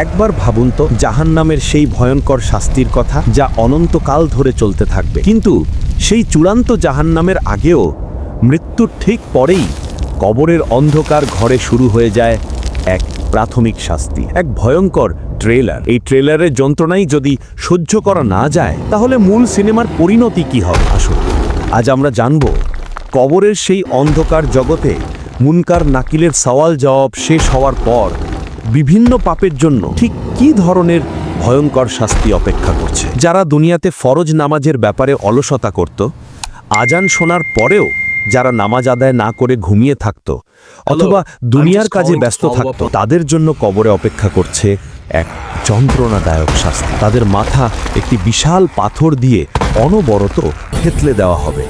একবার ভাবুন তো জাহান নামের সেই ভয়ঙ্কর শাস্তির কথা যা অনন্তকাল ধরে চলতে থাকবে। কিন্তু সেই চূড়ান্ত জাহান নামের আগেও মৃত্যুর ঠিক পরেই কবরের অন্ধকার ঘরে শুরু হয়ে যায় এক প্রাথমিক শাস্তি, এক ভয়ঙ্কর ট্রেলার। এই ট্রেলারের যন্ত্রণাই যদি সহ্য করা না যায়, তাহলে মূল সিনেমার পরিণতি কি হবে? আসুন, আজ আমরা জানব, কবরের সেই অন্ধকার জগতে মুনকার নাকিলের সওয়াল জবাব শেষ হওয়ার পর বিভিন্ন পাপের জন্য ঠিক কি ধরনের ভয়ঙ্কর শাস্তি অপেক্ষা করছে? যারা দুনিয়াতে ফরজ নামাজের ব্যাপারে অলসতা করত আজান শোনার পরেও যারা নামাজ আদায় না করে ঘুমিয়ে থাকত অথবা দুনিয়ার কাজে ব্যস্ত থাকত তাদের জন্য কবরে অপেক্ষা করছে এক যন্ত্রণাদায়ক শাস্তি। তাদের মাথা একটি বিশাল পাথর দিয়ে অনবরত থেতলে দেওয়া হবে।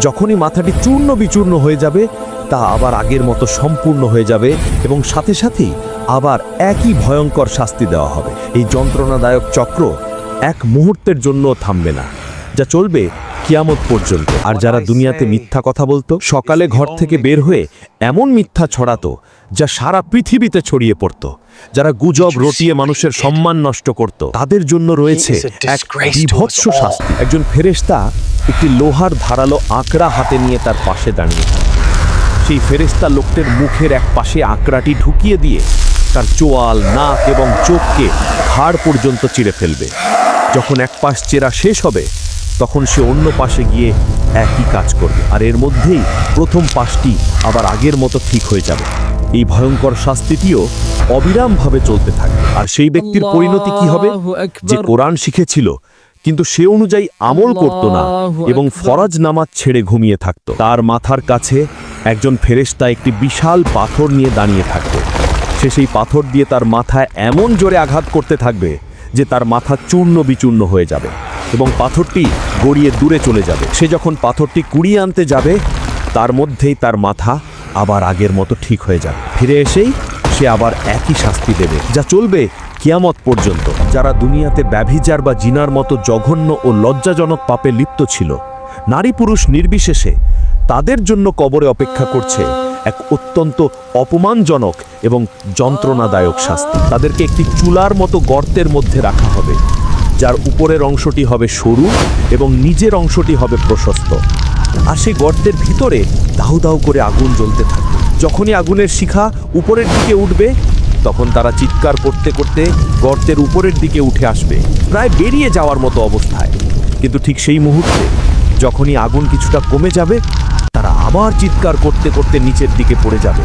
যখনই মাথাটি চূর্ণ বিচূর্ণ হয়ে যাবে তা আবার আগের মতো সম্পূর্ণ হয়ে যাবে এবং সাথে সাথেই আবার একই ভয়ঙ্কর শাস্তি দেওয়া হবে। এই যন্ত্রণাদায়ক চক্র এক মুহূর্তের জন্য থামবে না যা চলবে কিয়ামত পর্যন্ত। আর যারা দুনিয়াতে মিথ্যা কথা বলতো সকালে ঘর থেকে বের হয়ে এমন মিথ্যা ছড়াতো যা সারা পৃথিবীতে ছড়িয়ে পড়তো। যারা গুজব রটিয়ে মানুষের সম্মান নষ্ট করত তাদের জন্য রয়েছে এক বিভৎস শাস্তি। একজন ফেরেশতা একটি লোহার ধারালো আঁকড়া হাতে নিয়ে তার পাশে দাঁড়িয়ে সেই ফেরেশতা লোকটির মুখের এক পাশে আঁকড়াটি ঢুকিয়ে দিয়ে তার চোয়াল নাক এবং চোখকে ঘাড় পর্যন্ত চিড়ে ফেলবে। যখন এক পাশ চেরা শেষ হবে তখন সে অন্য পাশে গিয়ে একই কাজ করবে। আর এর মধ্যেই প্রথম পাশটি আবার আগের মতো ঠিক হয়ে যাবে। এই ভয়ঙ্কর শাস্তিটিও অবিরামভাবে চলতে থাকবে। আর সেই ব্যক্তির পরিণতি কি হবে? যে কোরআন শিখেছিল কিন্তু সে অনুযায়ী আমল করত না এবং ফরাজ নামাজ ছেড়ে ঘুমিয়ে থাকত। তার মাথার কাছে একজন ফেরেশতা একটি বিশাল পাথর নিয়ে দাঁড়িয়ে থাকবে সে সেই পাথর দিয়ে তার মাথায় এমন জোরে আঘাত করতে থাকবে যে তার মাথা চূর্ণ বিচূর্ণ হয়ে যাবে এবং পাথরটি গড়িয়ে দূরে চলে যাবে। সে যখন পাথরটি কুড়িয়ে আনতে যাবে, তার মধ্যেই তার মাথা আবার আগের মতো ঠিক হয়ে যাবে। ফিরে এসেই সে আবার একই শাস্তি দেবে, যা চলবে কিয়ামত পর্যন্ত। যারা দুনিয়াতে ব্যভিচার বা জিনার মতো জঘন্য ও লজ্জাজনক পাপে লিপ্ত ছিল, নারী পুরুষ নির্বিশেষে তাদের জন্য কবরে অপেক্ষা করছে এক অত্যন্ত অপমানজনক এবং যন্ত্রণাদায়ক শাস্তি। তাদেরকে একটি চুলার মতো গর্তের মধ্যে রাখা হবে, যার উপরের অংশটি হবে সরু এবং নিজের অংশটি হবে প্রশস্ত। আর সেই গর্তের ভিতরে দাউ দাউ করে আগুন জ্বলতে থাকবে। যখনই আগুনের শিখা উপরের দিকে উঠবে, তখন তারা চিৎকার করতে করতে গর্তের উপরের দিকে উঠে আসবে, প্রায় বেরিয়ে যাওয়ার মতো অবস্থায়। কিন্তু ঠিক সেই মুহূর্তে যখনই আগুন কিছুটা কমে যাবে, তারা আবার চিৎকার করতে করতে নিচের দিকে পড়ে যাবে।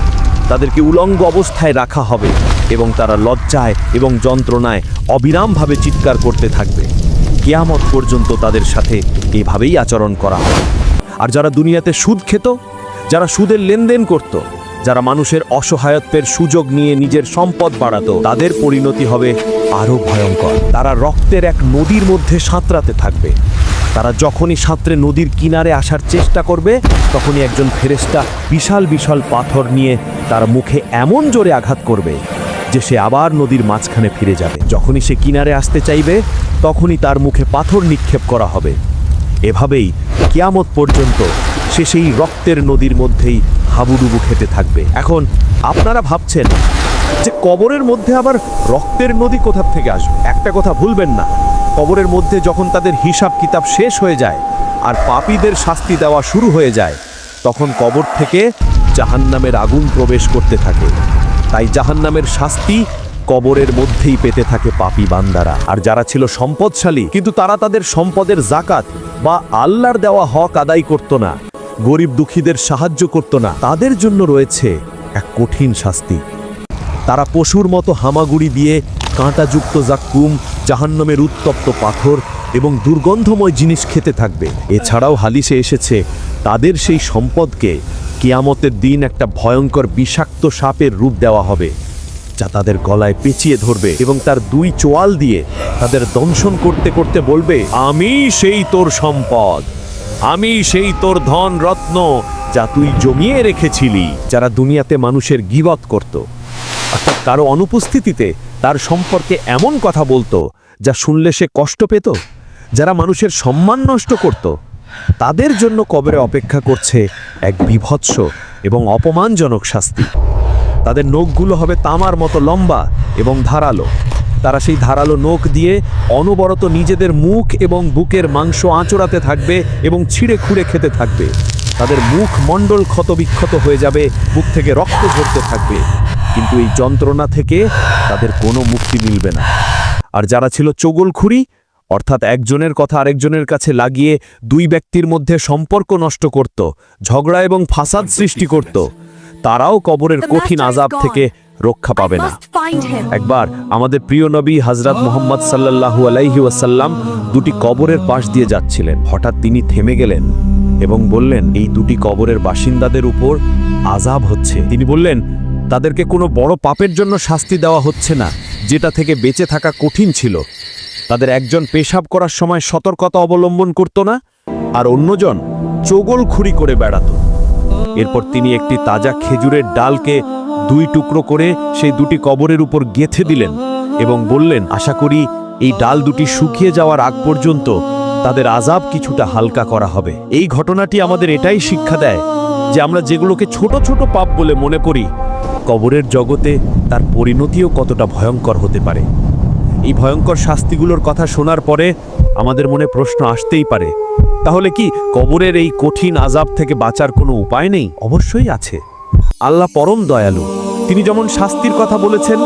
তাদেরকে উলঙ্গ অবস্থায় রাখা হবে এবং তারা লজ্জায় এবং যন্ত্রণায় অবিরামভাবে চিৎকার করতে থাকবে। কেয়ামত পর্যন্ত তাদের সাথে এভাবেই আচরণ করা হবে। আর যারা দুনিয়াতে সুদ খেত, যারা সুদের লেনদেন করত, যারা মানুষের অসহায়ত্বের সুযোগ নিয়ে নিজের সম্পদ বাড়াতো, তাদের পরিণতি হবে আরও ভয়ঙ্কর। তারা রক্তের এক নদীর মধ্যে সাঁতরাতে থাকবে। তারা যখনই সাঁতরে নদীর কিনারে আসার চেষ্টা করবে, তখনই একজন ফেরেস্তা বিশাল বিশাল পাথর নিয়ে তার মুখে এমন জোরে আঘাত করবে যে সে আবার নদীর মাঝখানে ফিরে যাবে। যখনই সে কিনারে আসতে চাইবে, তখনই তার মুখে পাথর নিক্ষেপ করা হবে। এভাবেই কিয়ামত পর্যন্ত সে সেই রক্তের নদীর মধ্যেই হাবুডুবু খেতে থাকবে। এখন আপনারা ভাবছেন যে কবরের মধ্যে আবার রক্তের নদী কোথার থেকে আসবে? একটা কথা ভুলবেন না। কবরের মধ্যে যখন তাদের হিসাব কিতাব শেষ হয়ে যায় আর পাপীদের শাস্তি দেওয়া শুরু হয়ে যায়, তখন কবর থেকে জাহান্নামের আগুন প্রবেশ করতে থাকে। তাই জাহান্নামের শাস্তি কবরের মধ্যেই পেতে থাকে পাপী বান্দারা। আর যারা ছিল সম্পদশালী, কিন্তু তারা তাদের সম্পদের জাকাত বা আল্লাহর দেওয়া হক আদায় করত না, গরিব দুঃখীদের সাহায্য করত না। তাদের জন্য রয়েছে এক কঠিন শাস্তি। তারা পশুর মতো হামাগুড়ি দিয়ে কাঁটাযুক্ত জাক্কুম জাহান্নামের উত্তপ্ত পাথর এবং দুর্গন্ধময় জিনিস খেতে থাকবে। এছাড়াও হালিসে এসেছে, তাদের সেই সম্পদকে কিয়ামতের দিন একটা ভয়ঙ্কর বিষাক্ত সাপের রূপ দেওয়া হবে, যা তাদের গলায় পেঁচিয়ে ধরবে এবং তার দুই চোয়াল দিয়ে তাদের দংশন করতে করতে বলবে, আমি সেই তোর সম্পদ। আমি সেই তোর ধন রত্ন যা তুই জমিয়ে রেখেছিলি, যারা দুনিয়াতে মানুষের গিবত করত। অর্থাৎ কারও অনুপস্থিতিতে তার সম্পর্কে এমন কথা বলতো যা শুনলে সে কষ্ট পেত? যারা মানুষের সম্মান নষ্ট করত, তাদের জন্য কবরে অপেক্ষা করছে এক বিভৎস এবং অপমানজনক শাস্তি। তাদের নখগুলো হবে তামার মতো লম্বা এবং ধারালো। তারা সেই ধারালো নখ দিয়ে অনবরত নিজেদের মুখ এবং বুকের মাংস আঁচড়াতে থাকবে এবং ছিঁড়ে খুঁড়ে খেতে থাকবে। তাদের মুখ মণ্ডল ক্ষতবিক্ষত হয়ে যাবে, বুক থেকে রক্ত ঝরতে থাকবে। কিন্তু এই যন্ত্রণা থেকে তাদের কোনো মুক্তি মিলবে না। আর যারা ছিল চোগলখুরি অর্থাৎ একজনের কথা আরেকজনের কাছে লাগিয়ে দুই ব্যক্তির মধ্যে সম্পর্ক নষ্ট করত ঝগড়া এবং ফাসাদ সৃষ্টি করত তারাও কবরের কঠিন আজাব থেকে রক্ষা পাবে না। একবার আমাদের প্রিয় নবী হজরত মোহাম্মদ সাল্লাল্লাহু আলাইহি ওয়াসাল্লাম দুটি কবরের পাশ দিয়ে যাচ্ছিলেন। হঠাৎ তিনি থেমে গেলেন এবং বললেন এই দুটি কবরের বাসিন্দাদের উপর আজাব হচ্ছে। তিনি বললেন তাদেরকে কোনো বড় পাপের জন্য শাস্তি দেওয়া হচ্ছে না। যেটা থেকে বেঁচে থাকা কঠিন ছিল। তাদের একজন পেশাব করার সময় সতর্কতা অবলম্বন করত না, আর অন্যজন চোগলখুরি করে বেড়াতো। এরপর তিনি একটি তাজা খেজুরের ডালকে দুই টুকরো করে সেই দুটি কবরের উপর গেথে দিলেন এবং বললেন, আশা করি এই ডাল দুটি শুকিয়ে যাওয়ার আগ পর্যন্ত তাদের আজাব কিছুটা হালকা করা হবে। এই ঘটনাটি আমাদের এটাই শিক্ষা দেয় যে আমরা যেগুলোকে ছোট ছোট পাপ বলে মনে করি কবরের জগতে তার পরিণতিও কতটা ভয়ঙ্কর হতে পারে। এই ভয়ঙ্কর শাস্তিগুলোর কথা শোনার পরে আমাদের মনে প্রশ্ন আসতেই পারে, তাহলে কি কবরের এই কঠিন আজাব থেকে বাঁচার কোনো উপায় নেই? অবশ্যই আছে। আল্লাহ পরম দয়ালু, তিনি যেমন শাস্তির কথা বলেছেন,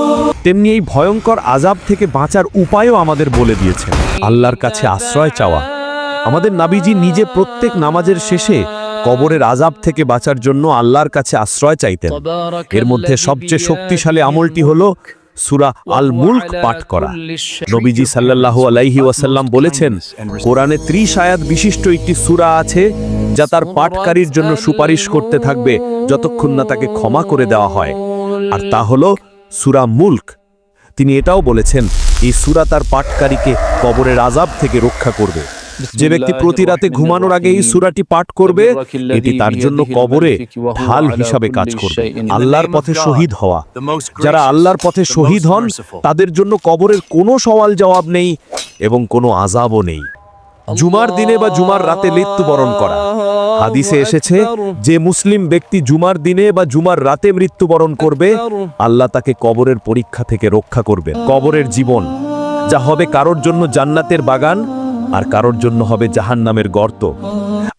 তেমনি এই ভয়ঙ্কর আজাব থেকে বাঁচার উপায়ও আমাদের বলে দিয়েছেন। আল্লাহর কাছে আশ্রয় চাওয়া। আমাদের নাবিজি নিজে প্রত্যেক নামাজের শেষে কবরের আজাব থেকে বাঁচার জন্য আল্লাহর কাছে আশ্রয় চাইতেন। এর মধ্যে সবচেয়ে শক্তিশালী আমলটি হলো সুরা আল মুল্ক পাঠ করা। নবীজি সাল্লাল্লাহু আলাইহি ওয়াসাল্লাম বলেছেন কোরআনে ত্রিশ আয়াত বিশিষ্ট একটি সুরা আছে যা তার পাঠকারীর জন্য সুপারিশ করতে থাকবে যতক্ষণ না তাকে ক্ষমা করে দেওয়া হয়। আর তা হল সুরা মুল্ক। তিনি এটাও বলেছেন এই সুরা তার পাঠকারীকে কবরের আজাব থেকে রক্ষা করবে। যে ব্যক্তি প্রতি রাতে ঘুমানোর আগে এই সূরাটি পাঠ করবে এটি তার জন্য কবরে ঢাল হিসাবে কাজ করবে। আল্লাহর পথে শহীদ হওয়া। যারা আল্লাহর পথে শহীদ হন তাদের জন্য কবরের কোনো সওয়াল জবাব নেই এবং কোনো আজাবও নেই। জুমার দিনে বা জুমার রাতে মৃত্যুবরণ করা। হাদিসে এসেছে যে মুসলিম ব্যক্তি জুমার দিনে বা জুমার রাতে মৃত্যুবরণ করবে আল্লাহ তাকে কবরের পরীক্ষা থেকে রক্ষা করবে। কবরের জীবন যা হবে কারোর জন্য জান্নাতের বাগান আর কারোর জন্য হবে জাহান্নামের গর্ত।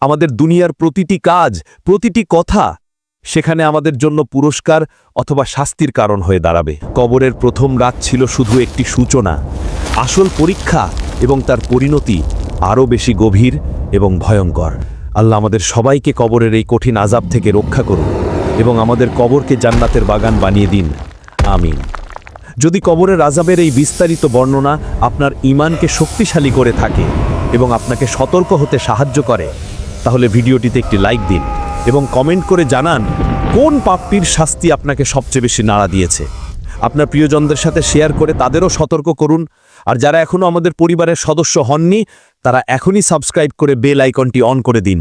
আমাদের দুনিয়ার প্রতিটি কাজ, প্রতিটি কথা সেখানে আমাদের জন্য পুরস্কার অথবা শাস্তির কারণ হয়ে দাঁড়াবে। কবরের প্রথম রাত ছিল শুধু একটি সূচনা। আসল পরীক্ষা এবং তার পরিণতি আরও বেশি গভীর এবং ভয়ঙ্কর। আল্লাহ আমাদের সবাইকে কবরের এই কঠিন আজাব থেকে রক্ষা করুন এবং আমাদের কবরকে জান্নাতের বাগান বানিয়ে দিন। আমিন। যদি কবরের আজাবের এই বিস্তারিত বর্ণনা আপনার ইমানকে শক্তিশালী করে থাকে এবং আপনাকে সতর্ক হতে সাহায্য করে, তাহলে ভিডিওটিতে একটি লাইক দিন এবং কমেন্ট করে জানান কোন পাপটির শাস্তি আপনাকে সবচেয়ে বেশি নাড়া দিয়েছে। আপনার প্রিয়জনদের সাথে শেয়ার করে তাদেরও সতর্ক করুন। আর যারা এখনও আমাদের পরিবারের সদস্য হননি, তারা এখনই সাবস্ক্রাইব করে বেল আইকনটি অন করে দিন।